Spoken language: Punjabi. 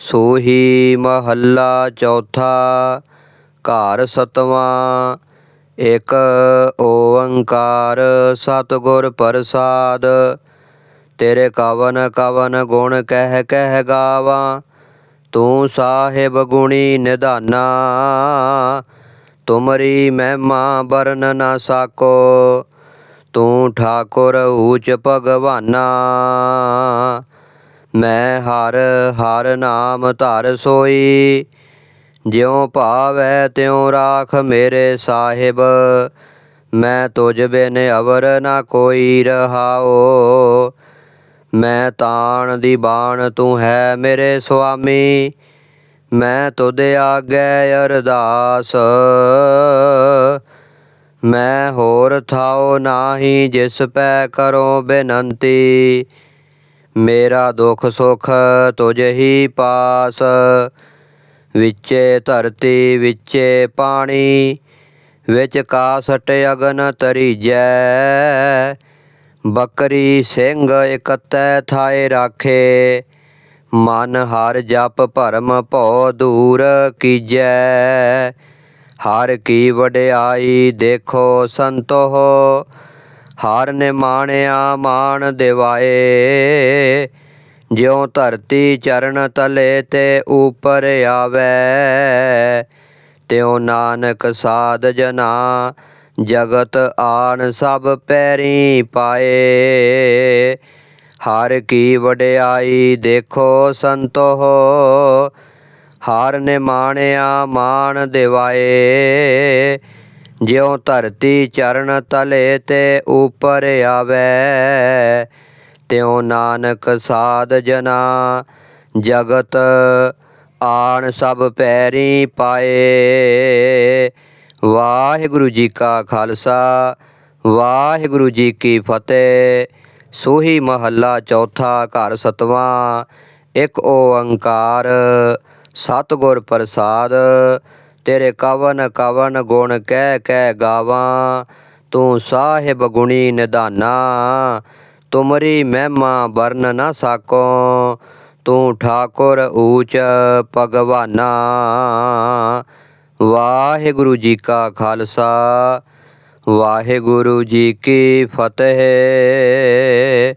ਸੋਹੀ ਮਹੱਲਾ ਚੌਥਾ, ਘਰ ਸਤਵਾਂ, ਇੱਕ ਓੰਕਾਰ ਸਤਿਗੁਰ ਪ੍ਰਸਾਦ। ਤੇਰੇ ਕਵਨ ਕਵਨ ਗੁਣ ਕਹਿ ਕਹਿ ਗਾਵਾਂ, ਤੂੰ ਸਾਹਿਬ ਗੁਣੀ ਨਿਧਾਨਾ। ਤੁਮਰੀ ਮਹਿਮਾ ਬਰਨ ਨਾ ਸਾਕੋ, ਤੂੰ ਠਾਕੁਰ ਊਚ ਭਗਵਾਨਾ। ਮੈਂ ਹਰ ਹਰ ਨਾਮ ਧਰ ਸੋਈ। ਜਿਉ ਭਾਵੈ ਤਿਉ ਰਾਖ ਮੇਰੇ ਸਾਹਿਬ। ਮੈਂ ਤੁਝ ਬਿਨ ਅਵਰ ਨਾ ਕੋਈ ਰਹਾਓ। ਮੈਂ ਤਾਣ ਦੀ ਬਾਣ ਤੂੰ ਹੈ ਮੇਰੇ ਸੁਆਮੀ। ਮੈਂ ਤੁਧ ਆਗੇ ਅਰਦਾਸ। ਮੈਂ ਹੋਰ ਥਾਉ ਨਾਹੀ ਜਿਸ ਪੈ ਕਰੋ ਬੇਨੰਤੀ। ਮੇਰਾ ਦੁੱਖ ਸੁਖ ਤੁਝ ਹੀ ਪਾਸ। ਵਿੱਚੇ ਧਰਤੀ, ਵਿੱਚੇ ਪਾਣੀ, ਵਿੱਚ ਕਾਸਟ ਅਗਨ ਤਰੀਜੈ ਬੱਕਰੀ ਸਿੰਘ ਇਕਤੈ ਥਾਏ ਰਾਖੇ। ਮਨ ਹਰ ਜਪ ਭਰਮ ਭਉ ਦੂਰ ਕੀਜੈ। ਹਰ ਕੀ ਵਡਿਆਈ ਦੇਖੋ ਸੰਤੋ ਹਾਰ ਨੇ ਮਾਣਿਆ ਮਾਣ ਦਿਵਾਏ। ਜਿਉ ਧਰਤੀ ਚਰਨ ਤਲੇ ਤੇ ਉਪਰ ਆਵੇ, ਤਿਉ ਨਾਨਕ ਸਾਧ ਜਨਾ ਜਗਤ ਆਣ ਸਭ ਪੈਰੀ ਪਾਏ। ਹਰ ਕੀ ਵਡਿਆਈ ਦੇਖੋ ਸੰਤੋ ਹਾਰ ਨੇ ਮਾਣਿਆ ਮਾਣ ਦਿਵਾਏ। ਜਿਉ ਧਰਤੀ ਚਰਨ ਤਲੇ ਤੇ ਉਪਰ ਆਵੇ, ਤਿਉ ਨਾਨਕ ਸਾਧ ਜਨਾ, ਜਗਤ ਆਣ ਸਭ ਪੈਰੀ ਪਾਏ। ਵਾਹਿਗੁਰੂ ਜੀ ਕਾ ਖਾਲਸਾ, ਵਾਹਿਗੁਰੂ ਜੀ ਕੀ ਫਤਿਹ। ਸੋਹੀ ਮਹੱਲਾ ਚੌਥਾ ਘਰ ਸਤਵਾਂ, ਇੱਕ ਓੰਕਾਰ, ਸਤਿਗੁਰ ਪ੍ਰਸਾਦ ਤੇਰੇ ਕਵਨ ਕਵਨ ਗੁਣ ਕਹਿ ਕਹਿ ਗਾਵਾਂ। ਤੂੰ ਸਾਹਿਬ ਗੁਣੀ ਨਿਧਾਨਾ। ਤੁਮਰੀ ਮਹਿਮਾ ਵਰਨ ਨਾ ਸਾਕੋ। ਤੂੰ ਠਾਕੁਰ ਊਚ ਭਗਵਾਨਾ। ਵਾਹਿਗੁਰੂ ਜੀ ਕਾ ਖਾਲਸਾ। ਵਾਹਿਗੁਰੂ ਜੀ ਕੀ ਫਤਿਹ।